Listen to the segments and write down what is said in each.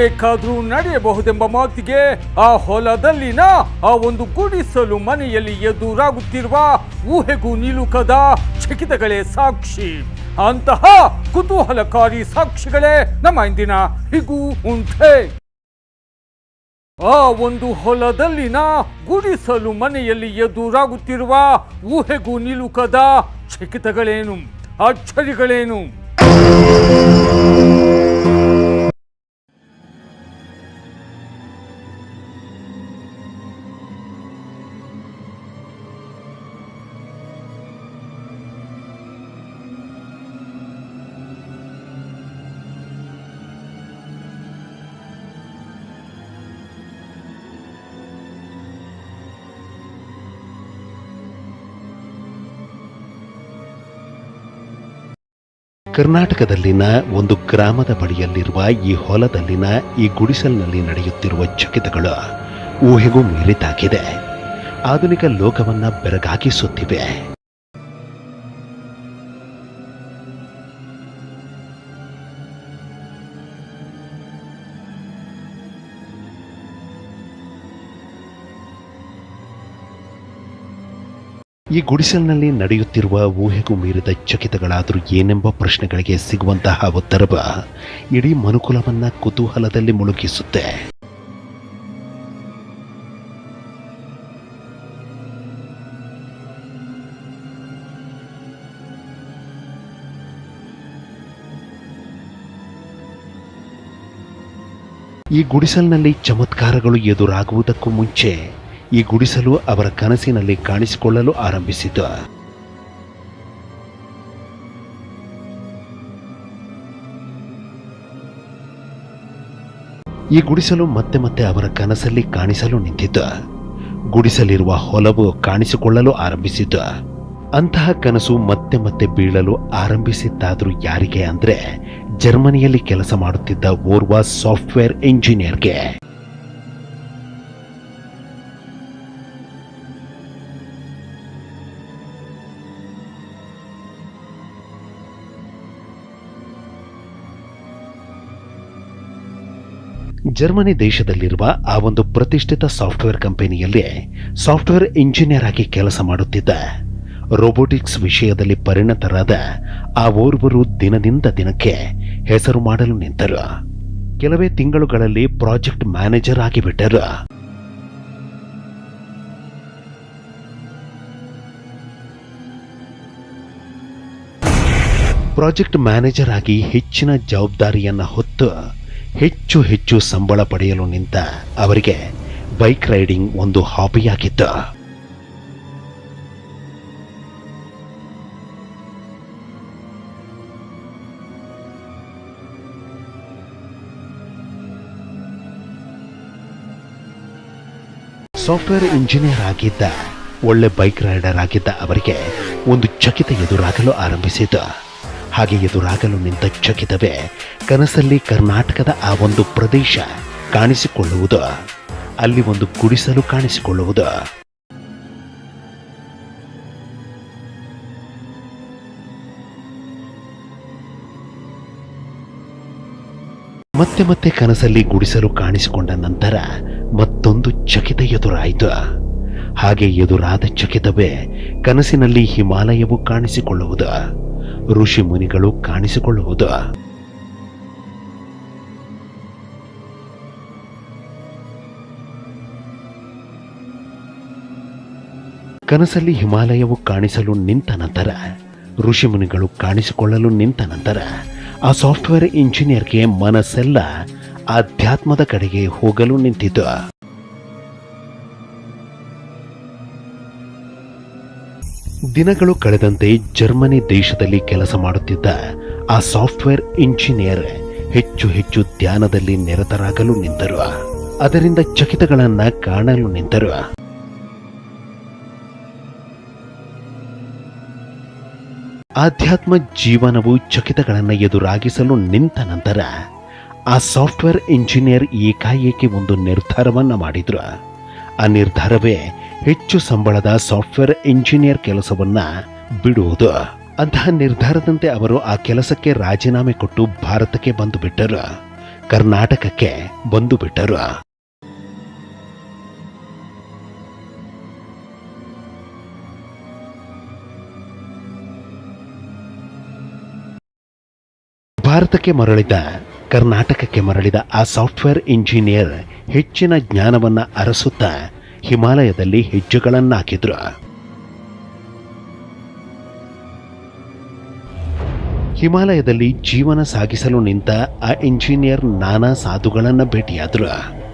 ಬೇಕಾದ್ರೂ ನಡೆಯಬಹುದೆಂಬ ಮಾತಿಗೆ ಆ ಹೊಲದಲ್ಲಿನ ಆ ಒಂದು ಗುಡಿಸಲು ಮನೆಯಲ್ಲಿ ಎದುರಾಗುತ್ತಿರುವ ಊಹೆಗೂ ನಿಲುಕದ ಚಕಿತಗಳೇ ಸಾಕ್ಷಿ. ಅಂತಹ ಕುತೂಹಲಕಾರಿ ಸಾಕ್ಷಿಗಳೇ ನಮ್ಮ ಇಂದಿನ ಹಿಗು ಉಂಟೆ. ಆ ಒಂದು ಹೊಲದಲ್ಲಿನ ಗುಡಿಸಲು ಮನೆಯಲ್ಲಿ ಎದುರಾಗುತ್ತಿರುವ ಊಹೆಗೂ ನಿಲುಕದ ಚಕಿತಗಳೇನು? ಅಚ್ಚರಿಗಳೇನು? ಕರ್ನಾಟಕದಲ್ಲಿನ ಒಂದು ಗ್ರಾಮದ ಬಳಿಯಲ್ಲಿರುವ ಈ ಹೊಲದಲ್ಲಿನ ಈ ಗುಡಿಸಲಿನಲ್ಲಿ ನಡೆಯುತ್ತಿರುವ ಚಕಿತಗಳು ಊಹೆಗೂ ಮೀರಿದಾಗಿದೆ ಆಧುನಿಕ ಲೋಕವನ್ನ ಬೆರಗಾಗಿಸುತ್ತಿವೆ. ಈ ಗುಡಿಸಲಿನಲ್ಲಿ ನಡೆಯುತ್ತಿರುವ ಊಹೆಗೂ ಮೀರಿದ ಚಕಿತಗಳಾದರೂ ಏನೆಂಬ ಪ್ರಶ್ನೆಗಳಿಗೆ ಸಿಗುವಂತಹ ಉತ್ತರವ ಇಡೀ ಮನುಕುಲವನ್ನ ಕುತೂಹಲದಲ್ಲಿ ಮುಳುಗಿಸುತ್ತೆ. ಈ ಗುಡಿಸಲಿನಲ್ಲಿ ಚಮತ್ಕಾರಗಳು ಎದುರಾಗುವುದಕ್ಕೂ ಮುಂಚೆ ಈ ಗುಡಿಸಲು ಅವರ ಕನಸಿನಲ್ಲಿ ಕಾಣಿಸಿಕೊಳ್ಳಲು ಆರಂಭಿಸಿತು ಈ ಗುಡಿಸಲು ಮತ್ತೆ ಮತ್ತೆ ಅವರ ಕನಸಲ್ಲಿ ಕಾಣಿಸಲು ನಿಂತಿತು ಗುಡಿಸಲಿರುವ ಹೊಲವು ಕಾಣಿಸಿಕೊಳ್ಳಲು ಆರಂಭಿಸಿತು ಅಂತಹ ಕನಸು ಮತ್ತೆ ಮತ್ತೆ ಬೀಳಲು ಆರಂಭಿಸಿದ್ದಾದ್ರೂ ಯಾರಿಗೆ ಅಂದ್ರೆ ಜರ್ಮನಿಯಲ್ಲಿ ಕೆಲಸ ಮಾಡುತ್ತಿದ್ದ ಓರ್ವ ಸಾಫ್ಟ್ವೇರ್ ಇಂಜಿನಿಯರ್ಗೆ. ಜರ್ಮನಿ ದೇಶದಲ್ಲಿರುವ ಆ ಒಂದು ಪ್ರತಿಷ್ಠಿತ ಸಾಫ್ಟ್ವೇರ್ ಕಂಪನಿಯಲ್ಲಿ ಸಾಫ್ಟ್ವೇರ್ ಇಂಜಿನಿಯರ್ ಆಗಿ ಕೆಲಸ ಮಾಡುತ್ತಿದ್ದ ರೋಬೋಟಿಕ್ಸ್ ವಿಷಯದಲ್ಲಿ ಪರಿಣತರಾದ ಆ ಓರ್ವರು ದಿನದಿಂದ ದಿನಕ್ಕೆ ಹೆಸರು ಮಾಡಲು ನಿಂತರು. ಕೆಲವೇ ತಿಂಗಳುಗಳಲ್ಲಿ ಪ್ರಾಜೆಕ್ಟ್ ಮ್ಯಾನೇಜರ್ ಆಗಿಬಿಟ್ಟರು ಪ್ರಾಜೆಕ್ಟ್ ಮ್ಯಾನೇಜರ್ ಆಗಿ ಹೆಚ್ಚಿನ ಜವಾಬ್ದಾರಿಯನ್ನು ಹೊತ್ತು ಹೆಚ್ಚು ಹೆಚ್ಚು ಸಂಬಳ ಪಡೆಯಲು ನಿಂತ ಅವರಿಗೆ ಬೈಕ್ ರೈಡಿಂಗ್ ಒಂದು ಹಾಬಿಯಾಗಿತ್ತು. ಸಾಫ್ಟ್ವೇರ್ ಇಂಜಿನಿಯರ್ ಆಗಿದ್ದ, ಒಳ್ಳೆ ಬೈಕ್ ರೈಡರ್ ಆಗಿದ್ದ ಅವರಿಗೆ ಒಂದು ಚಕಿತ ಎದುರಾಗಲು ಆರಂಭಿಸಿತು. ಹಾಗೆ ಎದುರಾಗಲು ನಿಂತ ಚಕಿತವೇ ಕನಸಲ್ಲಿ ಕರ್ನಾಟಕದ ಆ ಒಂದು ಪ್ರದೇಶ ಕಾಣಿಸಿಕೊಳ್ಳುವುದು, ಅಲ್ಲಿ ಒಂದು ಗುಡಿಸಲು ಕಾಣಿಸಿಕೊಳ್ಳುವುದು. ಮತ್ತೆ ಮತ್ತೆ ಕನಸಲ್ಲಿ ಗುಡಿಸಲು ಕಾಣಿಸಿಕೊಂಡ ನಂತರ ಮತ್ತೊಂದು ಚಕಿತ ಎದುರಾಯಿತು. ಹಾಗೆ ಎದುರಾದ ಚಕಿತವೇ ಕನಸಿನಲ್ಲಿ ಹಿಮಾಲಯವು ಕಾಣಿಸಿಕೊಳ್ಳುವುದು. ಋಷಿ ಮುನಿಗಳು ಕಾಣಿಸಿಕೊಳ್ಳುವುದು. ಕನಸಲ್ಲಿ ಹಿಮಾಲಯವು ಕಾಣಿಸಲು ನಿಂತ ನಂತರ, ಋಷಿಮುನಿಗಳು ಕಾಣಿಸಿಕೊಳ್ಳಲು ನಿಂತ ನಂತರ, ಆ ಸಾಫ್ಟ್ವೇರ್ ಇಂಜಿನಿಯರ್ಗೆ ಮನಸ್ಸೆಲ್ಲ ಆಧ್ಯಾತ್ಮದ ಕಡೆಗೆ ಹೋಗಲು ನಿಂತಿತು. ದಿನಗಳು ಕಳೆದಂತೆ ಜರ್ಮನಿ ದೇಶದಲ್ಲಿ ಕೆಲಸ ಮಾಡುತ್ತಿದ್ದ ಆ ಸಾಫ್ಟ್ವೇರ್ ಇಂಜಿನಿಯರ್ ಹೆಚ್ಚು ಹೆಚ್ಚು ಧ್ಯಾನದಲ್ಲಿ ನಿರತರಾಗಲು ನಿಂತರು. ಅದರಿಂದ ಚಕಿತಗಳನ್ನ ಕಾಣಲು ನಿಂತರು. ಆಧ್ಯಾತ್ಮ ಜೀವನವು ಚಕಿತಗಳನ್ನು ಎದುರಾಗಿಸಲು ನಿಂತ ನಂತರ ಆ ಸಾಫ್ಟ್ವೇರ್ ಇಂಜಿನಿಯರ್ ಏಕಾಏಕಿ ಒಂದು ನಿರ್ಧಾರವನ್ನ ಮಾಡಿದ್ರು. ಆ ನಿರ್ಧಾರವೇ ಹೆಚ್ಚು ಸಂಬಳದ ಸಾಫ್ಟ್ವೇರ್ ಇಂಜಿನಿಯರ್ ಕೆಲಸವನ್ನ ಬಿಡುವುದು ಅಂತಹ ನಿರ್ಧಾರದಂತೆ ಅವರು ಆ ಕೆಲಸಕ್ಕೆ ರಾಜೀನಾಮೆ ಕೊಟ್ಟು ಭಾರತಕ್ಕೆ ಬಂದು ಬಿಟ್ಟರು. ಕರ್ನಾಟಕಕ್ಕೆ ಬಂದು ಬಿಟ್ಟರು. ಭಾರತಕ್ಕೆ ಮರಳಿದ, ಕರ್ನಾಟಕಕ್ಕೆ ಮರಳಿದ ಆ ಸಾಫ್ಟ್ವೇರ್ ಇಂಜಿನಿಯರ್ ಹೆಚ್ಚಿನ ಜ್ಞಾನವನ್ನ ಅರಸುತ್ತಾ ಹಿಮಾಲಯದಲ್ಲಿ ಹೆಜ್ಜೆಗಳನ್ನಾಕಿದ್ರು ಹಿಮಾಲಯದಲ್ಲಿ ಜೀವನ ಸಾಗಿಸಲು ನಿಂತ ಆ ಇಂಜಿನಿಯರ್ ನಾನಾ ಸಾಧುಗಳನ್ನ ಭೇಟಿಯಾದ್ರು.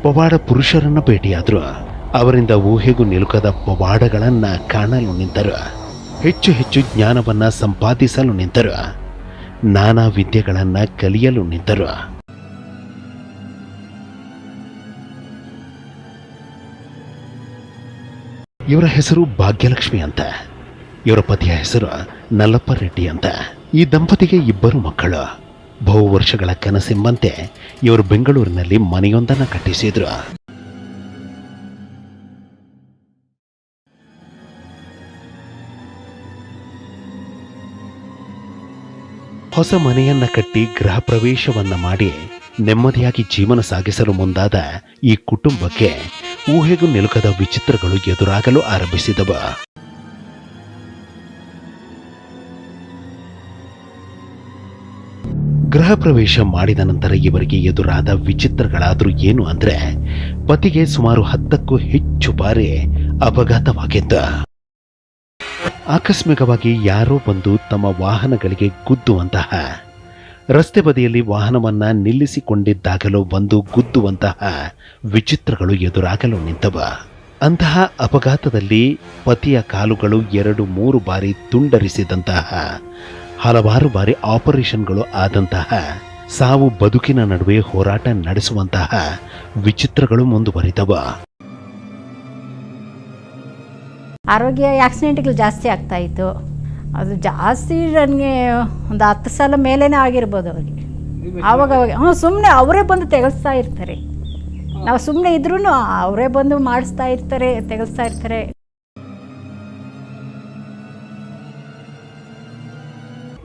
ಪವಾಡ ಪುರುಷರನ್ನ ಭೇಟಿಯಾದ್ರು. ಅವರಿಂದ ಊಹೆಗೂ ನಿಲುಕದ ಪವಾಡಗಳನ್ನ ಕಾಣಲು ನಿಂತರು. ಹೆಚ್ಚು ಹೆಚ್ಚು ಜ್ಞಾನವನ್ನ ಸಂಪಾದಿಸಲು ನಿಂತರು. ನಾನಾ ವಿದ್ಯೆಗಳನ್ನ ಕಲಿಯಲು ನಿಂತರು. ಇವರ ಹೆಸರು ಭಾಗ್ಯಲಕ್ಷ್ಮಿ ಅಂತ. ಇವರ ಪತಿಯ ಹೆಸರು ನಲ್ಲಪ್ಪ ರೆಡ್ಡಿ ಅಂತ. ಈ ದಂಪತಿಗೆ ಇಬ್ಬರು ಮಕ್ಕಳು. ಬಹು ವರ್ಷಗಳ ಕನಸೆಂಬಂತೆ ಇವರು ಬೆಂಗಳೂರಿನಲ್ಲಿ ಮನೆಯೊಂದನ್ನ ಕಟ್ಟಿಸಿದ್ರು. ಹೊಸ ಮನೆಯನ್ನ ಕಟ್ಟಿ ಗೃಹ ಪ್ರವೇಶವನ್ನ ಮಾಡಿ ನೆಮ್ಮದಿಯಾಗಿ ಜೀವನ ಸಾಗಿಸಲು ಮುಂದಾದ ಈ ಕುಟುಂಬಕ್ಕೆ ಊಹೆಗೂ ನಿಲುಕದ ವಿಚಿತ್ರಗಳು ಎದುರಾಗಲು ಆರಂಭಿಸಿದವ. ಗೃಹ ಪ್ರವೇಶ ಮಾಡಿದ ನಂತರ ಇವರಿಗೆ ಎದುರಾದ ವಿಚಿತ್ರಗಳಾದರೂ ಏನು ಅಂದ್ರೆ, ಪತಿಗೆ ಸುಮಾರು ಹತ್ತಕ್ಕೂ ಹೆಚ್ಚು ಬಾರಿ ಅಪಘಾತವಾಗಿದ್ದ. ಆಕಸ್ಮಿಕವಾಗಿ ಯಾರೋ ಬಂದು ತಮ್ಮ ವಾಹನಗಳಿಗೆ ಗುದ್ದುವಂತಹ ರಸ್ತೆ ಬದಿಯಲ್ಲಿ ವಾಹನವನ್ನ ನಿಲ್ಲಿಸಿಕೊಂಡಿದ್ದಾಗಲೂ ಬಂದು ಗುದ್ದುವಂತಹ ವಿಚಿತ್ರಗಳು ಎದುರಾಗಲು ನಿಂತವ. ಅಂತಹ ಅಪಘಾತದಲ್ಲಿ ಪತಿಯ ಕಾಲುಗಳು ಎರಡು ಮೂರು ಬಾರಿ ತುಂಡರಿಸಿದಂತಹ, ಹಲವಾರು ಬಾರಿ ಆಪರೇಷನ್ಗಳು ಆದಂತಹ, ಸಾವು ಬದುಕಿನ ನಡುವೆ ಹೋರಾಟ ನಡೆಸುವಂತಹ ವಿಚಿತ್ರಗಳು ಮುಂದುವರಿದವ. ಆರೋಗ್ಯ ಆಕ್ಸಿಡೆಂಟ್ಗಳು ಜಾಸ್ತಿ ಆಗ್ತಾ ಇತ್ತು. ಅದು ಜಾಸ್ತಿ ನನಗೆ ಒಂದು ಹತ್ತು ಸಲ ಮೇಲೇ ಆಗಿರ್ಬೋದು ಅವ್ರಿಗೆ. ಆವಾಗ ಅವಾಗ ಹ್ಞೂ ಸುಮ್ಮನೆ ಅವರೇ ಬಂದು ತೆಗೆಸ್ತಾ ಇರ್ತಾರೆ. ನಾವು ಸುಮ್ಮನೆ ಇದ್ರೂ ಅವರೇ ಬಂದು ಮಾಡಿಸ್ತಾ ಇರ್ತಾರೆ ತೆಗೆಸ್ತಾ ಇರ್ತಾರೆ.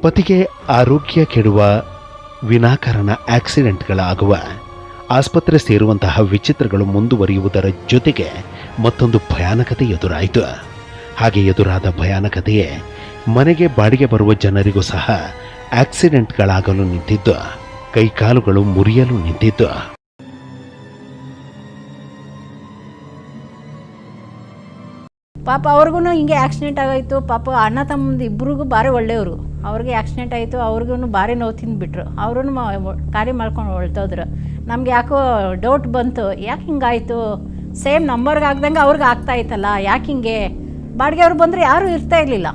ಪತಿಗೆ ಆರೋಗ್ಯ ಕೆಡುವ ವಿನಾಕಾರಣ ಆಕ್ಸಿಡೆಂಟ್ಗಳಾಗುವ ಆಸ್ಪತ್ರೆ ಸೇರುವಂತಹ ವಿಚಿತ್ರಗಳು ಮುಂದುವರಿಯುವುದರ ಜೊತೆಗೆ ಮತ್ತೊಂದು ಭಯಾನಕತೆ ಎದುರಾಯಿತು. ಹಾಗೆ ಎದುರಾದ ಭಯಾನಕತೆಯೇ ಮನೆಗೆ ಬಾಡಿಗೆ ಬರುವ ಜನರಿಗೂ ಸಹ ಆಕ್ಸಿಡೆಂಟ್ಗಳಾಗಲು ನಿಂತಿದ್ದು, ಕೈಕಾಲುಗಳು ಮುರಿಯಲು ನಿಂತಿದ್ದು. ಪಾಪ ಅವ್ರಿಗೂ ಹಿಂಗೆ ಆಕ್ಸಿಡೆಂಟ್ ಆಗೋಯ್ತು. ಪಾಪ ಅಣ್ಣ ತಮ್ಮದು ಇಬ್ಬರಿಗೂ ಭಾರಿ ಒಳ್ಳೆಯವರು. ಅವ್ರಿಗೆ ಆಕ್ಸಿಡೆಂಟ್ ಆಯಿತು, ಅವ್ರಿಗೂ ಭಾರಿ ನೋವು ತಿಂದುಬಿಟ್ರು. ಅವ್ರೂ ಕಾರ್ಯ ಮಾಡ್ಕೊಂಡು ಹೊಳ್ತೋದ್ರು ನಮ್ಗೆ ಯಾಕೋ ಡೌಟ್ ಬಂತು. ಯಾಕೆ ಹಿಂಗಾಯಿತು? ಸೇಮ್ ನಂಬರ್ಗೆ ಆಗ್ದಂಗೆ ಅವ್ರಿಗೆ ಆಗ್ತಾ ಇತ್ತಲ್ಲ. ಯಾಕೆ ಹಿಂಗೆ? ಬಾಡಿಗೆ ಅವ್ರು ಬಂದರೆ ಯಾರೂ ಇರ್ತಾ ಇರಲಿಲ್ಲ.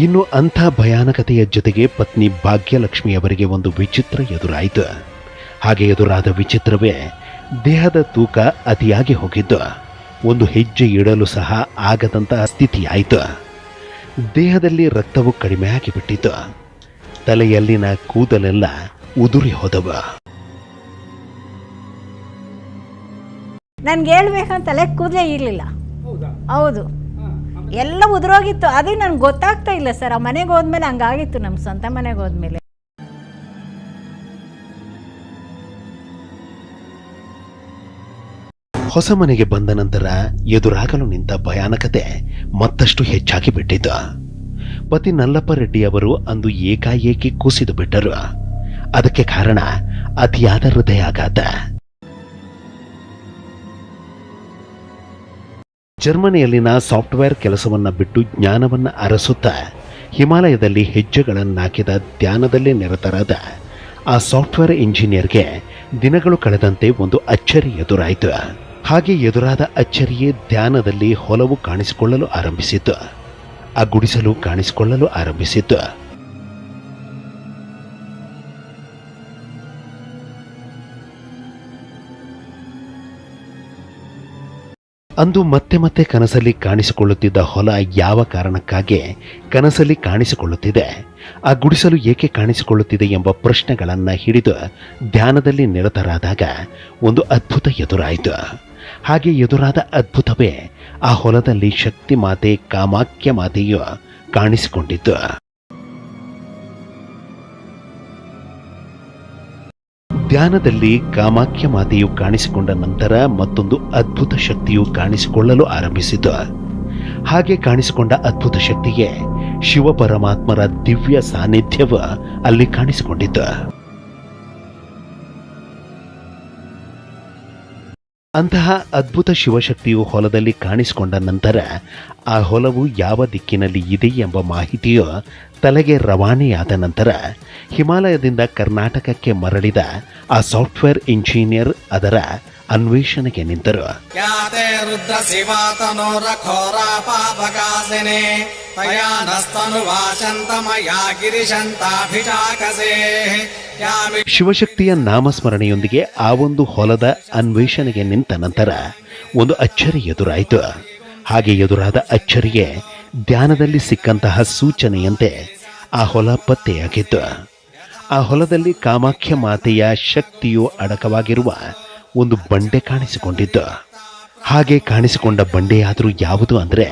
ಇನ್ನು ಅಂಥ ಭಯಾನಕತೆಯ ಜೊತೆಗೆ ಪತ್ನಿ ಭಾಗ್ಯಲಕ್ಷ್ಮಿ ಅವರಿಗೆ ಒಂದು ವಿಚಿತ್ರ ಎದುರಾಯಿತು. ಹಾಗೆ ಎದುರಾದ ವಿಚಿತ್ರವೇ ದೇಹದ ತೂಕ ಅತಿಯಾಗಿ ಹೋಗಿದ್ದು. ಒಂದು ಹೆಜ್ಜೆ ಇಡಲು ಸಹ ಆಗದಂತಹ ಸ್ಥಿತಿಯಾಯಿತು. ದೇಹದಲ್ಲಿ ರಕ್ತವು ಕಡಿಮೆ ಬಿಟ್ಟಿತು ತಲೆಯಲ್ಲಿನ ಕೂದಲೆಲ್ಲ ಉದುರಿ ಹೋದವ. ನನ್ಗೆ ಹೇಳ್ಬೇಕಂತ ತಲೆ ಕೂದಲೇ ಇರಲಿಲ್ಲ. ಹೌದು. ಎಲ್ಲ ಉದುರೋಗಿತ್ತು. ಅದೇ ನನ್ಗೆ ಗೊತ್ತಾಗ್ತಾ ಇಲ್ಲ ಸರ್. ಆ ಮನೆಗೆ ಹೋದ್ಮೇಲೆ ಹಂಗಾಗಿತ್ತು ನಮ್ಮ ಸ್ವಂತ ಮನೆಗೆ ಹೋದ್ಮೇಲೆ. ಹೊಸ ಮನೆಗೆ ಬಂದ ನಂತರ ಎದುರಾಗಲು ನಿಂತ ಭಯಾನಕತೆ ಮತ್ತಷ್ಟು ಹೆಚ್ಚಾಗಿ ಬಿಟ್ಟಿತು ಪತಿ ನಲ್ಲಪ್ಪ ರೆಡ್ಡಿ ಅವರು ಅಂದು ಏಕಾಏಕಿ ಕುಸಿದು ಬಿಟ್ಟರು. ಅದಕ್ಕೆ ಕಾರಣ ಅತಿಯಾದ ಹೃದಯಾಘಾತ. ಜರ್ಮನಿಯಲ್ಲಿನ ಸಾಫ್ಟ್ವೇರ್ ಕೆಲಸವನ್ನು ಬಿಟ್ಟು ಜ್ಞಾನವನ್ನು ಅರಸುತ್ತಾ ಹಿಮಾಲಯದಲ್ಲಿ ಹೆಜ್ಜೆಗಳನ್ನಾಕಿದ ಧ್ಯಾನದಲ್ಲೇ ನಿರತರಾದ ಆ ಸಾಫ್ಟ್ವೇರ್ ಇಂಜಿನಿಯರ್ಗೆ ದಿನಗಳು ಕಳೆದಂತೆ ಒಂದು ಅಚ್ಚರಿ ಎದುರಾಯಿತು. ಹಾಗೆ ಎದುರಾದ ಅಚ್ಚರಿಯೇ ಧ್ಯಾನದಲ್ಲಿ ಹೊಲವು ಕಾಣಿಸಿಕೊಳ್ಳಲು ಆರಂಭಿಸಿತು ಆ ಗುಡಿಸಲು ಕಾಣಿಸಿಕೊಳ್ಳಲು ಆರಂಭಿಸಿತು ಅಂದು ಮತ್ತೆ ಮತ್ತೆ ಕನಸಲ್ಲಿ ಕಾಣಿಸಿಕೊಳ್ಳುತ್ತಿದ್ದ ಹೊಲ ಯಾವ ಕಾರಣಕ್ಕಾಗಿ ಕನಸಲ್ಲಿ ಕಾಣಿಸಿಕೊಳ್ಳುತ್ತಿದೆ? ಆ ಗುಡಿಸಲು ಏಕೆ ಕಾಣಿಸಿಕೊಳ್ಳುತ್ತಿದೆ ಎಂಬ ಪ್ರಶ್ನೆಗಳನ್ನ ಹಿಡಿದು ಧ್ಯಾನದಲ್ಲಿ ನಿರತರಾದಾಗ ಒಂದು ಅದ್ಭುತ ಎದುರಾಯಿತು. ಹಾಗೆ ಎದುರಾದ ಅದ್ಭುತವೇ ಆ ಹೊಲದಲ್ಲಿ ಶಕ್ತಿ ಮಾತೆ ಕಾಮಾಕ್ಯ ಮಾತೆಯು ಕಾಣಿಸಿಕೊಂಡಿದ್ದು ಧ್ಯಾನದಲ್ಲಿ ಕಾಮಾಖ್ಯ ಮಾತೆಯು ಕಾಣಿಸಿಕೊಂಡ ನಂತರ ಮತ್ತೊಂದು ಅದ್ಭುತ ಶಕ್ತಿಯು ಕಾಣಿಸಿಕೊಳ್ಳಲು ಆರಂಭಿಸಿತು ಹಾಗೆ ಕಾಣಿಸಿಕೊಂಡ ಅದ್ಭುತ ಶಕ್ತಿಗೆ ಶಿವ ಪರಮಾತ್ಮರ ದಿವ್ಯ ಸಾನ್ನಿಧ್ಯವ ಅಲ್ಲಿ ಕಾಣಿಸಿಕೊಂಡಿತು ಅಂತಹ ಅದ್ಭುತ ಶಿವಶಕ್ತಿಯು ಹೊಲದಲ್ಲಿ ಕಾಣಿಸಿಕೊಂಡ ನಂತರ ಆ ಹೊಲವು ಯಾವ ದಿಕ್ಕಿನಲ್ಲಿ ಇದೆ ಎಂಬ ಮಾಹಿತಿಯು ತಲೆಗೆ ರವಾನೆಯಾದ ನಂತರ ಹಿಮಾಲಯದಿಂದ ಕರ್ನಾಟಕಕ್ಕೆ ಮರಳಿದ ಆ ಸಾಫ್ಟ್ವೇರ್ ಇಂಜಿನಿಯರ್ ಅದರ ಅನ್ವೇಷಣೆಗೆ ನಿಂತರು. ಶಿವಶಕ್ತಿಯ ನಾಮಸ್ಮರಣೆಯೊಂದಿಗೆ ಆ ಒಂದು ಹೊಲದ ಅನ್ವೇಷಣೆಗೆ ನಿಂತ ನಂತರ ಒಂದು ಅಚ್ಚರಿ ಎದುರಾಯಿತು. ಹಾಗೆ ಎದುರಾದ ಅಚ್ಚರಿಗೆ ಧ್ಯಾನದಲ್ಲಿ ಸಿಕ್ಕಂತಹ ಸೂಚನೆಯಂತೆ ಆ ಹೊಲ ಪತ್ತೆಯಾಗಿತ್ತು. ಆ ಹೊಲದಲ್ಲಿ ಕಾಮಾಖ್ಯ ಮಾತೆಯ ಶಕ್ತಿಯು ಅಡಕವಾಗಿರುವ ಒಂದು ಬಂಡೆ ಕಾಣಿಸಿಕೊಂಡಿದ್ದು ಹಾಗೆ ಕಾಣಿಸಿಕೊಂಡ ಬಂಡೆಯಾದರೂ ಯಾವುದು ಅಂದರೆ,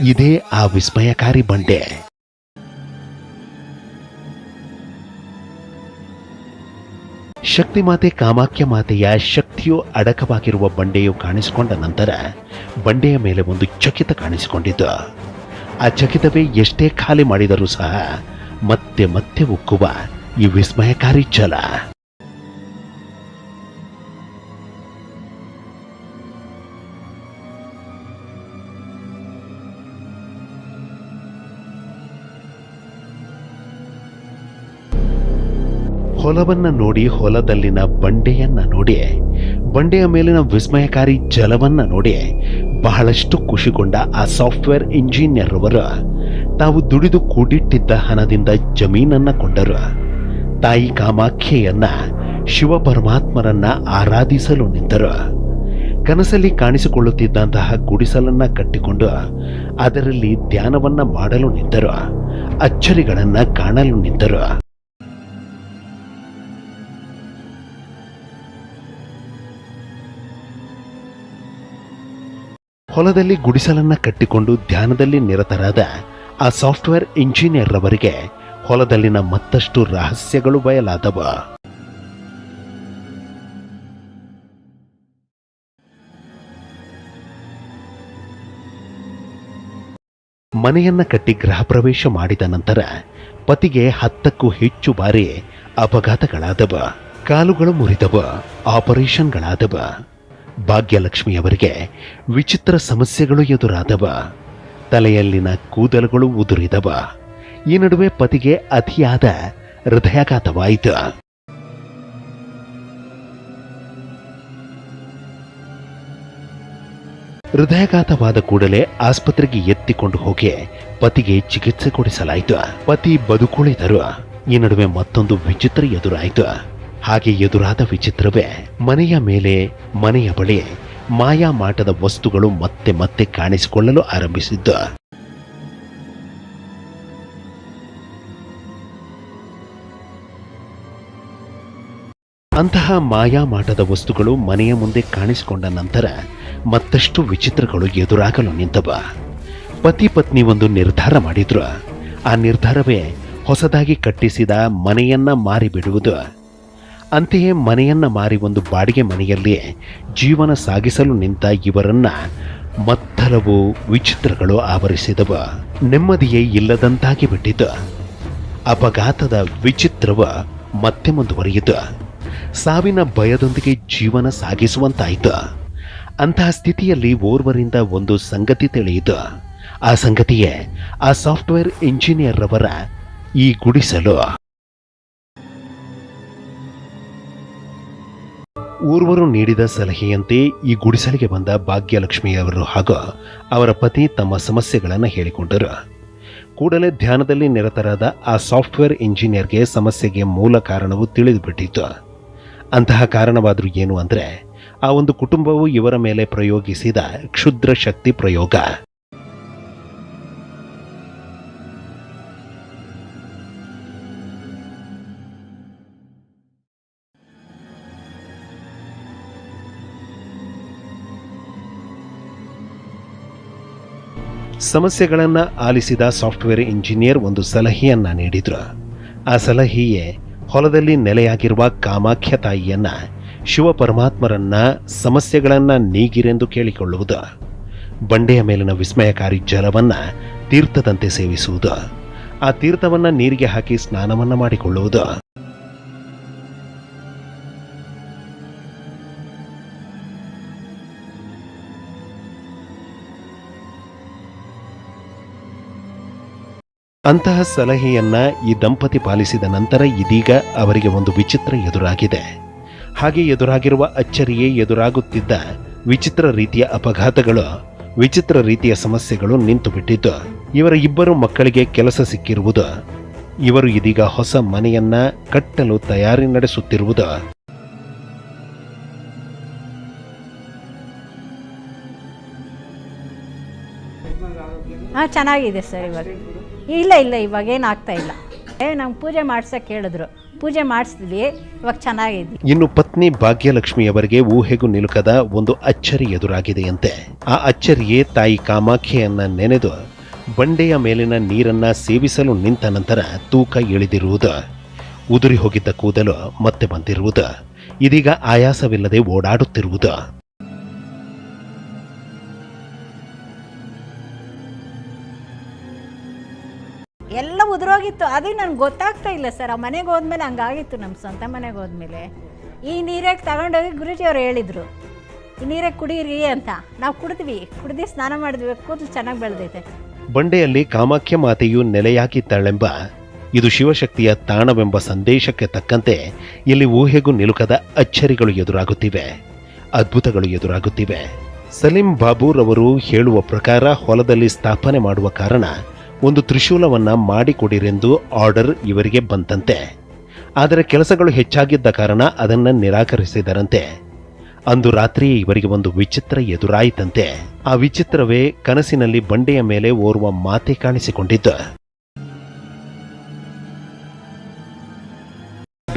ಇದೇ ಆ ವಿಸ್ಮಯಕಾರಿ ಬಂಡೆ. ಶಕ್ತಿಮಾತೆ ಕಾಮಾಖ್ಯ ಮಾತೆಯ ಶಕ್ತಿಯು ಅಡಕವಾಗಿರುವ ಬಂಡೆಯು ಕಾಣಿಸಿಕೊಂಡ ನಂತರ ಬಂಡೆಯ ಮೇಲೆ ಒಂದು ಚಕಿತ ಕಾಣಿಸಿಕೊಂಡಿತು. ಆ ಚಕಿತವೇ ಎಷ್ಟೇ ಖಾಲಿ ಮಾಡಿದರೂ ಸಹ ಮತ್ತೆ ಮತ್ತೆ ಉಕ್ಕುವ ಈ ವಿಸ್ಮಯಕಾರಿ ಜಲ ಹೊಲವನ್ನ ನೋಡಿ ಹೊಲದಲ್ಲಿನ ಬಂಡೆಯನ್ನ ನೋಡಿ ಬಂಡೆಯ ಮೇಲಿನ ವಿಸ್ಮಯಕಾರಿ ಜಲವನ್ನ ನೋಡಿ ಬಹಳಷ್ಟು ಖುಷಿಗೊಂಡ ಆ ಸಾಫ್ಟ್ವೇರ್ ಇಂಜಿನಿಯರ್ ಅವರು ತಾವು ದುಡಿದು ಕೂಡಿಟ್ಟಿದ್ದ ಹಣದಿಂದ ಜಮೀನನ್ನ ಕೊಂಡರು. ತಾಯಿ ಕಾಮಾಖ್ಯೆಯನ್ನ ಶಿವ ಪರಮಾತ್ಮರನ್ನ ಆರಾಧಿಸಲು ನಿಂತರು. ಕನಸಲ್ಲಿ ಕಾಣಿಸಿಕೊಳ್ಳುತ್ತಿದ್ದಂತಹ ಗುಡಿಸಲನ್ನ ಕಟ್ಟಿಕೊಂಡು ಅದರಲ್ಲಿ ಧ್ಯಾನವನ್ನ ಮಾಡಲು ನಿಂತರು. ಅಚ್ಚರಿಗಳನ್ನ ಕಾಣಲು ನಿಂತರು. ಹೊಲದಲ್ಲಿ ಗುಡಿಸಲನ್ನ ಕಟ್ಟಿಕೊಂಡು ಧ್ಯಾನದಲ್ಲಿ ನಿರತರಾದ ಆ ಸಾಫ್ಟ್ವೇರ್ ಇಂಜಿನಿಯರ್ ರವರಿಗೆ ಹೊಲದಲ್ಲಿನ ಮತ್ತಷ್ಟು ರಹಸ್ಯಗಳು ಬಯಲಾದವ. ಮನೆಯನ್ನ ಕಟ್ಟಿ ಗೃಹ ಪ್ರವೇಶ ಮಾಡಿದ ನಂತರ ಪತಿಗೆ ಹತ್ತಕ್ಕೂ ಹೆಚ್ಚು ಬಾರಿ ಅಪಘಾತಗಳಾದವ. ಕಾಲುಗಳು ಮುರಿದವ, ಆಪರೇಷನ್ಗಳಾದವ. ಭಾಗ್ಯಲಕ್ಷ್ಮಿಯವರಿಗೆ ವಿಚಿತ್ರ ಸಮಸ್ಯೆಗಳು ಎದುರಾದವ. ತಲೆಯಲ್ಲಿನ ಕೂದಲುಗಳು ಉದುರಿದವ. ಈ ನಡುವೆ ಪತಿಗೆ ಅತಿಯಾದ ಹೃದಯಾಘಾತವಾಯಿತು. ಹೃದಯಾಘಾತವಾದ ಕೂಡಲೇ ಆಸ್ಪತ್ರೆಗೆ ಎತ್ತಿಕೊಂಡು ಹೋಗಿ ಪತಿಗೆ ಚಿಕಿತ್ಸೆ ಕೊಡಿಸಲಾಯಿತು. ಪತಿ ಬದುಕುಳಿದರು. ಈ ನಡುವೆ ಮತ್ತೊಂದು ವಿಚಿತ್ರ ಎದುರಾಯಿತು. ಹಾಗೆ ಎದುರಾದ ವಿಚಿತ್ರವೇ, ಮನೆಯ ಮೇಲೆ, ಮನೆಯ ಬಳಿ ಮಾಯಾ ಮಾಟದ ವಸ್ತುಗಳು ಮತ್ತೆ ಮತ್ತೆ ಕಾಣಿಸಿಕೊಳ್ಳಲು ಆರಂಭಿಸಿದ್ದು. ಅಂತಹ ಮಾಯಾ ಮಾಟದ ವಸ್ತುಗಳು ಮನೆಯ ಮುಂದೆ ಕಾಣಿಸಿಕೊಂಡ ನಂತರ ಮತ್ತಷ್ಟು ವಿಚಿತ್ರಗಳು ಎದುರಾಗಲು ನಿಂತವ. ಪತಿ ಪತ್ನಿ ಒಂದು ನಿರ್ಧಾರ ಮಾಡಿದ್ರು. ಆ ನಿರ್ಧಾರವೇ ಹೊಸದಾಗಿ ಕಟ್ಟಿಸಿದ ಮನೆಯನ್ನ ಮಾರಿಬಿಡುವುದು. ಅಂತೆಯೇ ಮನೆಯನ್ನ ಮಾರಿ ಒಂದು ಬಾಡಿಗೆ ಮನೆಯಲ್ಲಿ ಜೀವನ ಸಾಗಿಸಲು ನಿಂತ ಇವರನ್ನ ಮತ್ತಲವು ವಿಚಿತ್ರಗಳು ಆವರಿಸಿದವು. ನೆಮ್ಮದಿಯೇ ಇಲ್ಲದಂತಾಗಿ ಬಿಟ್ಟಿತು ಅಪಘಾತದ ವಿಚಿತ್ರವ ಮತ್ತೆ ಮುಂದುವರಿಯಿತು. ಸಾವಿನ ಭಯದೊಂದಿಗೆ ಜೀವನ ಸಾಗಿಸುವಂತಾಯಿತು. ಅಂತಹ ಸ್ಥಿತಿಯಲ್ಲಿ ಓರ್ವರಿಂದ ಒಂದು ಸಂಗತಿ ತಿಳಿಯಿತು. ಆ ಸಂಗತಿಯೇ ಆ ಸಾಫ್ಟ್ವೇರ್ ಇಂಜಿನಿಯರ್ ರವರ ಈ ಗುಡಿಸಲು. ಊರ್ವರು ನೀಡಿದ ಸಲಹೆಯಂತೆ ಈ ಗುಡಿಸಲಿಗೆ ಬಂದ ಭಾಗ್ಯಲಕ್ಷ್ಮಿಯವರು ಹಾಗೂ ಅವರ ಪತಿ ತಮ್ಮ ಸಮಸ್ಯೆಗಳನ್ನು ಹೇಳಿಕೊಂಡರು. ಕೂಡಲೇ ಧ್ಯಾನದಲ್ಲಿ ನಿರತರಾದ ಆ ಸಾಫ್ಟ್ವೇರ್ ಇಂಜಿನಿಯರ್ಗೆ ಸಮಸ್ಯೆಗೆ ಮೂಲ ಕಾರಣವು ತಿಳಿದುಬಿಟ್ಟಿತ್ತು. ಅಂತಹ ಕಾರಣವಾದರೂ ಏನು ಅಂದರೆ, ಆ ಒಂದು ಕುಟುಂಬವು ಇವರ ಮೇಲೆ ಪ್ರಯೋಗಿಸಿದ ಕ್ಷುದ್ರ ಶಕ್ತಿ ಪ್ರಯೋಗ. ಸಮಸ್ಯೆಗಳನ್ನು ಆಲಿಸಿದ ಸಾಫ್ಟ್ವೇರ್ ಇಂಜಿನಿಯರ್ ಒಂದು ಸಲಹೆಯನ್ನ ನೀಡಿದ್ರು. ಆ ಸಲಹೆಯೇ ಹೊಲದಲ್ಲಿ ನೆಲೆಯಾಗಿರುವ ಕಾಮಾಖ್ಯ ತಾಯಿಯನ್ನ ಶಿವ ಪರಮಾತ್ಮರನ್ನ ಸಮಸ್ಯೆಗಳನ್ನ ನೀಗಿರೆಂದು ಕೇಳಿಕೊಳ್ಳುವುದು. ಬಂಡೆಯ ಮೇಲಿನ ವಿಸ್ಮಯಕಾರಿ ಜಲವನ್ನ ತೀರ್ಥದಂತೆ ಸೇವಿಸುವುದು. ಆ ತೀರ್ಥವನ್ನ ನೀರಿಗೆ ಹಾಕಿ ಸ್ನಾನವನ್ನ ಮಾಡಿಕೊಳ್ಳುವುದು. ಅಂತಹ ಸಲಹೆಯನ್ನ ಈ ದಂಪತಿ ಪಾಲಿಸಿದ ನಂತರ ಇದೀಗ ಅವರಿಗೆ ಒಂದು ವಿಚಿತ್ರ ಎದುರಾಗಿದೆ. ಹಾಗೆ ಎದುರಾಗಿರುವ ಅಚ್ಚರಿಯೇ ಎದುರಾಗುತ್ತಿದ್ದ ವಿಚಿತ್ರ ರೀತಿಯ ಅಪಘಾತಗಳು, ವಿಚಿತ್ರ ರೀತಿಯ ಸಮಸ್ಯೆಗಳು ನಿಂತು ಬಿಟ್ಟಿದ್ದು ಇವರ ಇಬ್ಬರು ಮಕ್ಕಳಿಗೆ ಕೆಲಸ ಸಿಕ್ಕಿರುವುದು, ಇವರು ಇದೀಗ ಹೊಸ ಮನೆಯನ್ನ ಕಟ್ಟಲು ತಯಾರಿ ನಡೆಸುತ್ತಿರುವುದು. ಚೆನ್ನಾಗಿದೆ ಸರ್ ಇವಾಗ ಇಲ್ಲ ಇಲ್ಲ, ಇವಾಗ ಏನಾಗ್ತಾ ಇಲ್ಲ. ಏ, ನಂಗೆ ಪೂಜೆ ಮಾಡ್ಸಕ್ಕೆ ಹೇಳಿದ್ರು. ಪೂಜೆ ಮಾಡಿಸಿದ್ವಿ, ಇವಾಗ ಚೆನ್ನಾಗಿದೆ ಇನ್ನು ಪತ್ನಿ ಭಾಗ್ಯಲಕ್ಷ್ಮಿಯವರಿಗೆ ಊಹೆಗೂ ನಿಲುಕದ ಒಂದು ಅಚ್ಚರಿ ಎದುರಾಗಿದೆಯಂತೆ. ಆ ಅಚ್ಚರಿಯೇ ತಾಯಿ ಕಾಮಾಖ್ಯೆಯನ್ನ ನೆನೆದು ಬಂಡೆಯ ಮೇಲಿನ ನೀರನ್ನ ಸೇವಿಸಲು ನಿಂತ ನಂತರ ತೂಕ ಇಳಿದಿರುವುದು. ಉದುರಿ ಹೋಗಿದ್ದ ಕೂದಲು ಮತ್ತೆ ಬಂದಿರುವುದು. ಇದೀಗ ಆಯಾಸವಿಲ್ಲದೆ ಓಡಾಡುತ್ತಿರುವುದು. ಉದುರೋಗಿತ್ತು ಅದೇ ನನಗೆ ಗೊತ್ತಾಗ್ತಾ ಇಲ್ಲ ಸರ್. ಆ ಮನೆಗೆ ಹೋದ್ಮೇಲೆ ಹಂಗಾಗಿತ್ತು ನಮ್ಮ ಸ್ವಂತ ಮನೆಗೆ ಹೋದ್ಮೇಲೆ. ಈ ನೀರಾಗಿ ತಗೊಂಡೋಗಿ ಗುರುಜಿ ಅವ್ರು ಹೇಳಿದರು, ಈ ನೀರಾಗಿ ಕುಡೀರಿ ಅಂತ. ನಾವು ಕುಡಿದ್ವಿ. ಕುಡ್ದು ಸ್ನಾನ ಮಾಡಿದ್ವಿ. ಕೂದಲು ಚೆನ್ನಾಗಿ ಬೆಳೆದೈತೆ. ಬಂಡೆಯಲ್ಲಿ ಕಾಮಾಖ್ಯ ಮಾತೆಯು ನೆಲೆಯಾಗಿದ್ದಾಳೆಂಬ ಇದು ಶಿವಶಕ್ತಿಯ ತಾಣವೆಂಬ ಸಂದೇಶಕ್ಕೆ ತಕ್ಕಂತೆ ಇಲ್ಲಿ ಊಹೆಗೂ ನಿಲುಕದ ಅಚ್ಚರಿಗಳು ಎದುರಾಗುತ್ತಿವೆ, ಅದ್ಭುತಗಳು ಎದುರಾಗುತ್ತಿವೆ. ಸಲೀಂ ಬಾಬೂರವರು ಹೇಳುವ ಪ್ರಕಾರ ಹೊಲದಲ್ಲಿ ಸ್ಥಾಪನೆ ಮಾಡುವ ಕಾರಣ ಒಂದು ತ್ರಿಶೂಲವನ್ನು ಮಾಡಿಕೊಡಿರೆಂದು ಆರ್ಡರ್ ಇವರಿಗೆ ಬಂತಂತೆ. ಆದರೆ ಕೆಲಸಗಳು ಹೆಚ್ಚಾಗಿದ್ದ ಕಾರಣ ಅದನ್ನು ನಿರಾಕರಿಸಿದರಂತೆ. ಅಂದು ರಾತ್ರಿ ಇವರಿಗೆ ಒಂದು ವಿಚಿತ್ರ ಎದುರಾಯಿತಂತೆ. ಆ ವಿಚಿತ್ರವೇ ಕನಸಿನಲ್ಲಿ ಬಂಡೆಯ ಮೇಲೆ ಓರ್ವ ಮಾತೆ ಕಾಣಿಸಿಕೊಂಡಿದ್ದು.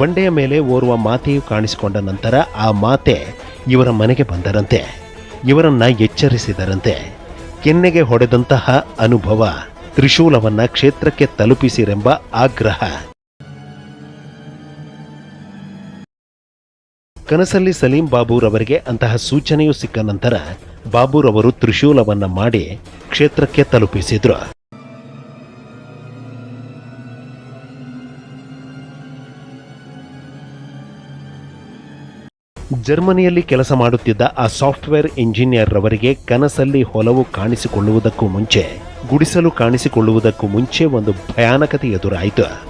ಬಂಡೆಯ ಮೇಲೆ ಓರ್ವ ಮಾತೆಯು ಕಾಣಿಸಿಕೊಂಡ ನಂತರ ಆ ಮಾತೆ ಇವರ ಮನೆಗೆ ಬಂದರಂತೆ. ಇವರನ್ನ ಎಚ್ಚರಿಸಿದರಂತೆ. ಕೆನ್ನೆಗೆ ಹೊಡೆದಂತಹ ಅನುಭವ. ತ್ರಿಶೂಲವನ್ನ ಕ್ಷೇತ್ರಕ್ಕೆ ತಲುಪಿಸಿರೆಂಬ ಆಗ್ರಹ. ಕನಸಲ್ಲಿ ಸಲೀಂ ಬಾಬೂರವರಿಗೆ ಅಂತಹ ಸೂಚನೆಯು ಸಿಕ್ಕ ನಂತರ ಬಾಬೂರವರು ತ್ರಿಶೂಲವನ್ನ ಮಾಡಿ ಕ್ಷೇತ್ರಕ್ಕೆ ತಲುಪಿಸಿದ್ರು. ಜರ್ಮನಿಯಲ್ಲಿ ಕೆಲಸ ಮಾಡುತ್ತಿದ್ದ ಆ ಸಾಫ್ಟ್ವೇರ್ ಇಂಜಿನಿಯರ್ ರವರಿಗೆ ಕನಸಲ್ಲಿ ಹೊಲವು ಕಾಣಿಸಿಕೊಳ್ಳುವುದಕ್ಕೂ ಮುಂಚೆ, ಗುಡಿಸಲು ಕಾಣಿಸಿಕೊಳ್ಳುವುದಕ್ಕೂ ಮುಂಚೆ ಒಂದು ಭಯಾನಕತೆ ಎದುರಾಯಿತು.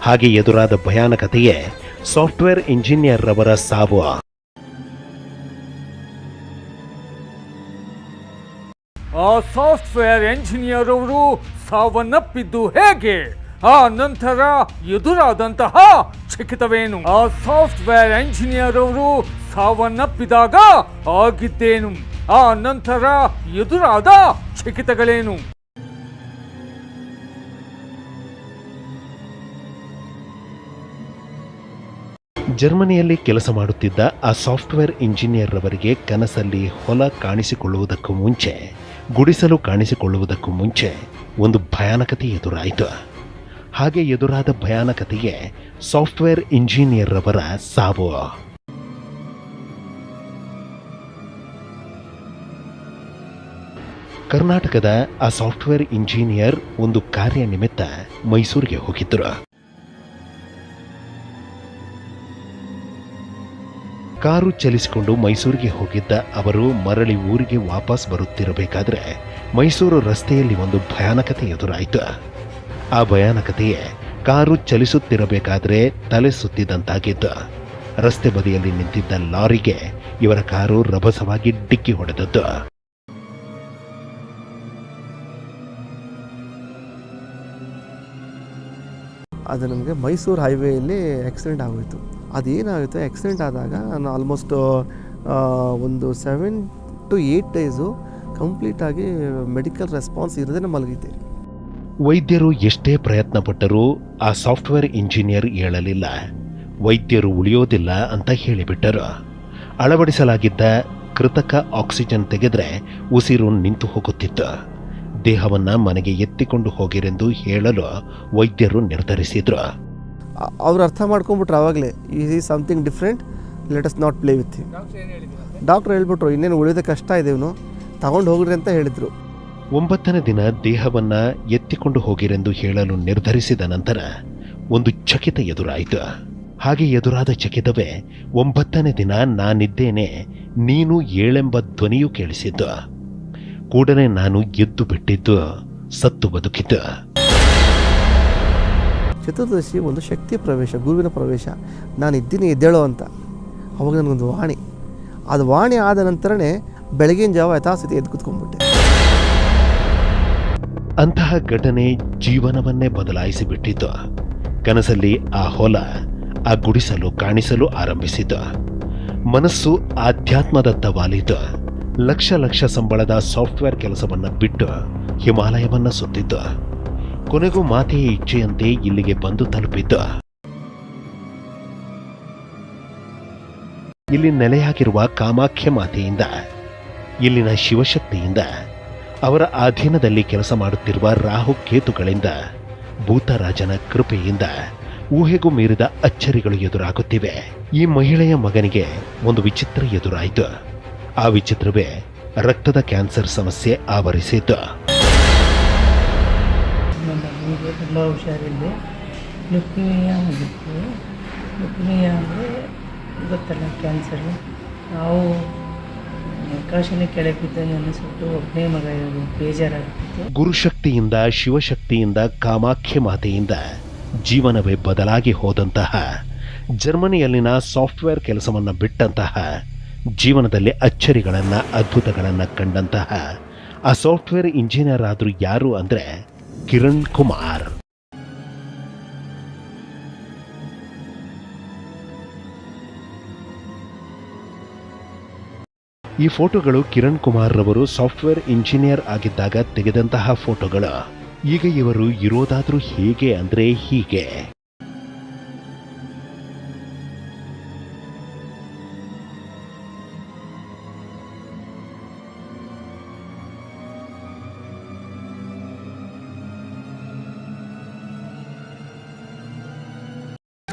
ಹಾಗೆ ಎದುರಾದ ಭಯಾನಕತೆಯೇ ಸಾಫ್ಟ್ವೇರ್ ಇಂಜಿನಿಯರ್ ರವರ ಸಾವು. ಆ ಸಾಫ್ಟ್ವೇರ್ ಇಂಜಿನಿಯರ್ ಅವರು ಸಾವನ್ನಪ್ಪಿದ್ದು ಹೇಗೆ? ಆ ನಂತರ ಎದುರಾದಂತಹ ಚಕಿತವೇನು? ಆ ಸಾಫ್ಟ್ವೇರ್ ಎಂಜಿನಿಯರ್ ಅವರು ಸಾವನ್ನಪ್ಪಿದಾಗ ಆಗಿದ್ದೇನು? ಆ ನಂತರ ಎದುರಾದ ಚಕಿತಗಳೇನು? ಜರ್ಮನಿಯಲ್ಲಿ ಕೆಲಸ ಮಾಡುತ್ತಿದ್ದ ಆ ಸಾಫ್ಟ್ವೇರ್ ಇಂಜಿನಿಯರ್ ಅವರಿಗೆ ಕನಸಲ್ಲಿ ಹೊಲ ಕಾಣಿಸಿಕೊಳ್ಳುವುದಕ್ಕೂ ಮುಂಚೆ, ಗುಡಿಸಲು ಕಾಣಿಸಿಕೊಳ್ಳುವುದಕ್ಕೂ ಮುಂಚೆ ಒಂದು ಭಯಾನಕತೆ ಎದುರಾಯಿತು. ಹಾಗೆ ಎದುರಾದ ಭಯಾನಕತೆಗೆ ಸಾಫ್ಟ್ವೇರ್ ಇಂಜಿನಿಯರ್ ರವರ ಸಾವು. ಕರ್ನಾಟಕದ ಆ ಸಾಫ್ಟ್ವೇರ್ ಇಂಜಿನಿಯರ್ ಒಂದು ಕಾರ್ಯ ನಿಮಿತ್ತ ಮೈಸೂರಿಗೆ ಹೋಗಿದ್ದರು ಕಾರು ಚಲಿಸಿಕೊಂಡು ಮೈಸೂರಿಗೆ ಹೋಗಿದ್ದ ಅವರು ಮರಳಿ ಊರಿಗೆ ವಾಪಸ್ ಬರುತ್ತಿರಬೇಕಾದ್ರೆ ಮೈಸೂರು ರಸ್ತೆಯಲ್ಲಿ ಒಂದು ಭಯಾನಕತೆ ಎದುರಾಯಿತು. ಆ ಭಯಾನಕತೆಯೇ ಕಾರು ಚಲಿಸುತ್ತಿರಬೇಕಾದ್ರೆ ತಲೆ ಸುತ್ತಿದಂತಾಗಿದ್ದು ರಸ್ತೆ ಬದಿಯಲ್ಲಿ ನಿಂತಿದ್ದ ಲಾರಿಗೆ ಇವರ ಕಾರು ರಭಸವಾಗಿ ಡಿಕ್ಕಿ ಹೊಡೆದದ್ದು. ಅದು ನಮಗೆ ಮೈಸೂರು ಹೈವೇಯಲ್ಲಿ ಆಕ್ಸಿಡೆಂಟ್ ಆಗೋಯಿತು. ಅದೇನಾಗುತ್ತೆ ಆಕ್ಸಿಡೆಂಟ್ ಆದಾಗ ನಾನು ಆಲ್ಮೋಸ್ಟ್ ಒಂದು ಸೆವೆನ್ ಟು ಏಯ್ಟ್ ಡೇಸು ಕಂಪ್ಲೀಟಾಗಿ ಮೆಡಿಕಲ್ ರೆಸ್ಪಾನ್ಸ್ ಇರದೇ ಮಲಗಿದ್ದೆ ವೈದ್ಯರು ಎಷ್ಟೇ ಪ್ರಯತ್ನ ಪಟ್ಟರೂ ಆ ಸಾಫ್ಟ್ವೇರ್ ಇಂಜಿನಿಯರ್ ಹೇಳಲಿಲ್ಲ. ವೈದ್ಯರು ಉಳಿಯೋದಿಲ್ಲ ಅಂತ ಹೇಳಿಬಿಟ್ಟರು. ಅಳವಡಿಸಲಾಗಿದ್ದ ಕೃತಕ ಆಕ್ಸಿಜನ್ ತೆಗೆದ್ರೆ ಉಸಿರು ನಿಂತು ಹೋಗುತ್ತಿತ್ತು. ದೇಹವನ್ನ ಮನೆಗೆ ಎತ್ತಿಕೊಂಡು ಹೋಗಿರೆಂದು ಹೇಳಲು ವೈದ್ಯರು ನಿರ್ಧರಿಸಿದ್ರು. ಅವ್ರು ಅರ್ಥ ಮಾಡ್ಕೊಂಡ್ಬಿಟ್ರು ಆವಾಗಲೇ. ಈ something different let us not play with doctor doctor ಹೇಳ್ಬಿಟ್ರು ಇನ್ನೇನು ಉಳಿದ ಕಷ್ಟ ಇದೆ ಇವನು. ತಗೊಂಡು ಹೋಗ್ರಿ ಅಂತ ಹೇಳಿದರು. ಒಂಬತ್ತನೇ ದಿನ ದೇಹವನ್ನ ಎತ್ತಿಕೊಂಡು ಹೋಗಿರೆಂದು ಹೇಳಲು ನಿರ್ಧರಿಸಿದ ನಂತರ ಒಂದು ಚಕಿತ ಎದುರಾಯಿತು. ಹಾಗೆ ಎದುರಾದ ಚಕಿತವೇ, ಒಂಬತ್ತನೇ ದಿನ ನಾನಿದ್ದೇನೆ, ನೀನು ಏಳೆಂಬ ಧ್ವನಿಯು ಕೇಳಿಸಿದ್ದು. ಕೂಡಲೇ ನಾನು ಎದ್ದು ಬಿಟ್ಟಿದ್ದು, ಸತ್ತು ಬದುಕಿದ್ದು. ಚತುರ್ದಶಿ ಒಂದು ಶಕ್ತಿ ಪ್ರವೇಶ, ಗುರುವಿನ ಪ್ರವೇಶ. ನಾನು ಇದ್ದೀನಿ ಎದ್ದೇಳೋ ಅಂತ. ಅವಾಗ ನನಗೊಂದು ವಾಣಿ. ಅದು ವಾಣಿ ಆದ ನಂತರನೇ ಬೆಳಗಿನ ಜಾವ ಯಥಾಸ್ಥಿತಿ ಎದ್ದು ಕೂತ್ಕೊಂಡ್ಬಿಟ್ಟೆ. ಅಂತಹ ಘಟನೆ ಜೀವನವನ್ನೇ ಬದಲಾಯಿಸಿ ಬಿಟ್ಟಿತು ಕನಸಲ್ಲಿ ಆ ಹೊಲ ಆ ಗುಡಿಸಲು ಕಾಣಿಸಲು ಆರಂಭಿಸಿತು. ಮನಸ್ಸು ಆಧ್ಯಾತ್ಮದತ್ತ ವಾಲಿತು. ಲಕ್ಷ ಲಕ್ಷ ಸಂಬಳದ ಸಾಫ್ಟ್ವೇರ್ ಕೆಲಸವನ್ನ ಬಿಟ್ಟು ಹಿಮಾಲಯವನ್ನ ಸುತ್ತಿದ್ದು ಕೊನೆಗೂ ಮಾತೆಯ ಇಚ್ಛೆಯಂತೆ ಇಲ್ಲಿಗೆ ಬಂದು ತಲುಪಿದ್ದ ಇಲ್ಲಿ ನೆಲೆಯಾಗಿರುವ ಕಾಮಾಖ್ಯ ಮಾತೆಯಿಂದ, ಇಲ್ಲಿನ ಶಿವಶಕ್ತಿಯಿಂದ ಅವರ ಅಧೀನದಲ್ಲಿ ಕೆಲಸ ಮಾಡುತ್ತಿರುವ ರಾಹು ಕೇತುಗಳಿಂದ, ಭೂತರಾಜನ ಕೃಪೆಯಿಂದ ಊಹೆಗೂ ಮೀರಿದ ಅಚ್ಚರಿಗಳು ಎದುರಾಗುತ್ತಿವೆ. ಈ ಮಹಿಳೆಯ ಮಗನಿಗೆ ಒಂದು ವಿಚಿತ್ರ ಎದುರಾಯಿತು. ಆ ವಿಚಿತ್ರವೇ ರಕ್ತದ ಕ್ಯಾನ್ಸರ್ ಸಮಸ್ಯೆ ಆವರಿಸಿತು ಹುಷಾರಿಲ್ಲ. ಲುಕ್ಮಿಯ ಲುಕ್ಮಿಯಾ ಅಂದರೆ ಗೊತ್ತಲ್ಲ ಕ್ಯಾನ್ಸರು. ನಾವು ಆಕಾಶನೇ ಕೆಳಗೆ ಒಬ್ಬನೇ ಮಗ ಗುರುಶಕ್ತಿಯಿಂದ, ಶಿವಶಕ್ತಿಯಿಂದ, ಕಾಮಾಖ್ಯ ಮಾತೆಯಿಂದ ಜೀವನವೇ ಬದಲಾಗಿ ಹೋದಂತಹ, ಜರ್ಮನಿಯಲ್ಲಿನ ಸಾಫ್ಟ್ವೇರ್ ಕೆಲಸವನ್ನು ಬಿಟ್ಟಂತಹ, ಜೀವನದಲ್ಲಿ ಅಚ್ಚರಿಗಳನ್ನು, ಅದ್ಭುತಗಳನ್ನು ಕಂಡಂತಹ, ಆ ಸಾಫ್ಟ್ವೇರ್ ಇಂಜಿನಿಯರ್ ಆದರೂ ಯಾರು ಅಂದರೆ ಕಿರಣ್ ಕುಮಾರ್. ಈ ಫೋಟೋಗಳು ಕಿರಣ್ ಕುಮಾರ್ ರವರು ಸಾಫ್ಟ್ವೇರ್ ಇಂಜಿನಿಯರ್ ಆಗಿದ್ದಾಗ ತೆಗೆದಂತಹ ಫೋಟೋಗಳು. ಈಗ ಇವರು ಇರೋದಾದ್ರೂ ಹೇಗೆ ಅಂದ್ರೆ ಹೀಗೆ.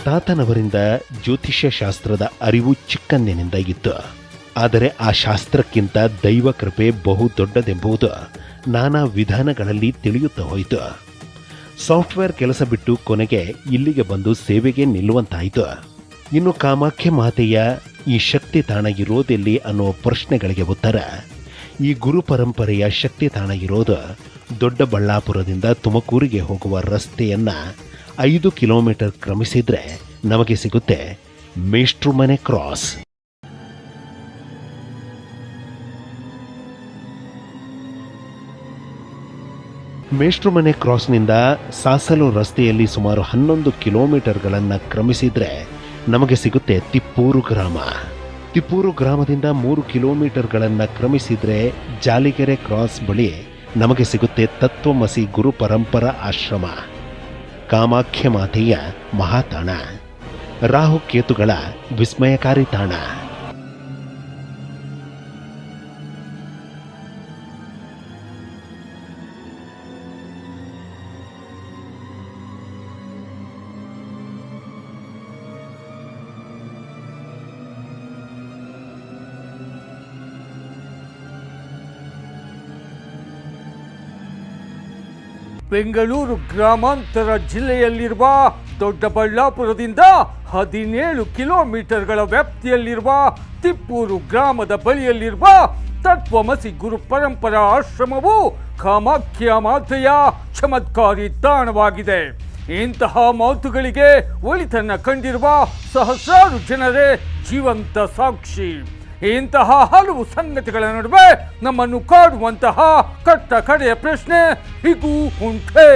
ತಾತನವರಿಂದ ಜ್ಯೋತಿಷ್ಯ ಶಾಸ್ತ್ರದ ಅರಿವು ಚಿಕ್ಕಂದಿನಿಂದ ಇತ್ತು. ಆದರೆ ಆ ಶಾಸ್ತ್ರಕ್ಕಿಂತ ದೈವ ಕೃಪೆ ಬಹು ದೊಡ್ಡದೆಂಬುದು ನಾನಾ ವಿಧಾನಗಳಲ್ಲಿ ತಿಳಿಯುತ್ತಾ ಹೋಯಿತು. ಸಾಫ್ಟ್ವೇರ್ ಕೆಲಸ ಬಿಟ್ಟು ಕೊನೆಗೆ ಇಲ್ಲಿಗೆ ಬಂದು ಸೇವೆಗೆ ನಿಲ್ಲುವಂತಾಯಿತು. ಇನ್ನು ಕಾಮಾಖ್ಯ ಮಾತೆಯ ಈ ಶಕ್ತಿ ತಾಣ ಇರೋದೆಲ್ಲಿ ಅನ್ನುವ ಪ್ರಶ್ನೆಗಳಿಗೆ ಉತ್ತರ. ಈ ಗುರು ಪರಂಪರೆಯ ಶಕ್ತಿ ತಾಣ ಇರೋದು ದೊಡ್ಡಬಳ್ಳಾಪುರದಿಂದ ತುಮಕೂರಿಗೆ ಹೋಗುವ ರಸ್ತೆಯನ್ನ ಐದು ಕಿಲೋಮೀಟರ್ ಕ್ರಮಿಸಿದ್ರೆ ನಮಗೆ ಸಿಗುತ್ತೆ ಮೇಷ್ಟ್ರುಮನೆ ಕ್ರಾಸ್. ಮೇಷ್ಟ್ರುಮನೆ ಕ್ರಾಸ್ನಿಂದ ಸಾಸಲು ರಸ್ತೆಯಲ್ಲಿ ಸುಮಾರು ಹನ್ನೊಂದು ಕಿಲೋಮೀಟರ್ಗಳನ್ನು ಕ್ರಮಿಸಿದರೆ ನಮಗೆ ಸಿಗುತ್ತೆ ತಿಪ್ಪೂರು ಗ್ರಾಮ. ತಿಪ್ಪೂರು ಗ್ರಾಮದಿಂದ ಮೂರು ಕಿಲೋಮೀಟರ್ಗಳನ್ನು ಕ್ರಮಿಸಿದರೆ ಜಾಲಿಗೆರೆ ಕ್ರಾಸ್ ಬಳಿ ನಮಗೆ ಸಿಗುತ್ತೆ ತತ್ವಮಸಿ ಗುರು ಪರಂಪರಾ ಆಶ್ರಮ. ಕಾಮಾಖ್ಯ ಮಾತೆಯ ಮಹಾತಾಣ. ರಾಹು ಕೇತುಗಳ ವಿಸ್ಮಯಕಾರಿ ತಾಣ. ಬೆಂಗಳೂರು ಗ್ರಾಮಾಂತರ ಜಿಲ್ಲೆಯಲ್ಲಿರುವ ದೊಡ್ಡಬಳ್ಳಾಪುರದಿಂದ ಹದಿನೇಳು ಕಿಲೋಮೀಟರ್ಗಳ ವ್ಯಾಪ್ತಿಯಲ್ಲಿರುವ ತಿಪ್ಪೂರು ಗ್ರಾಮದ ಬಳಿಯಲ್ಲಿರುವ ತತ್ವಮಸಿ ಗುರು ಪರಂಪರಾ ಆಶ್ರಮವು ಕಾಮಾಖ್ಯ ಮಾತೆಯ ಚಮತ್ಕಾರಿ ತಾಣವಾಗಿದೆ. ಇಂತಹ ಮಾತುಗಳಿಗೆ ಒಳಿತನ್ನ ಕಂಡಿರುವ ಸಹಸ್ರಾರು ಜನರೇ ಜೀವಂತ ಸಾಕ್ಷಿ. ಇಂತಹ ಹಲವು ಸಂಗತಿಗಳ ನಡುವೆ ನಮ್ಮನ್ನು ಕಾಡುವಂತಹ ಕಟ್ಟ ಕಡೆಯ ಪ್ರಶ್ನೆ ಹೀಗೂ ಉಂಟೆ.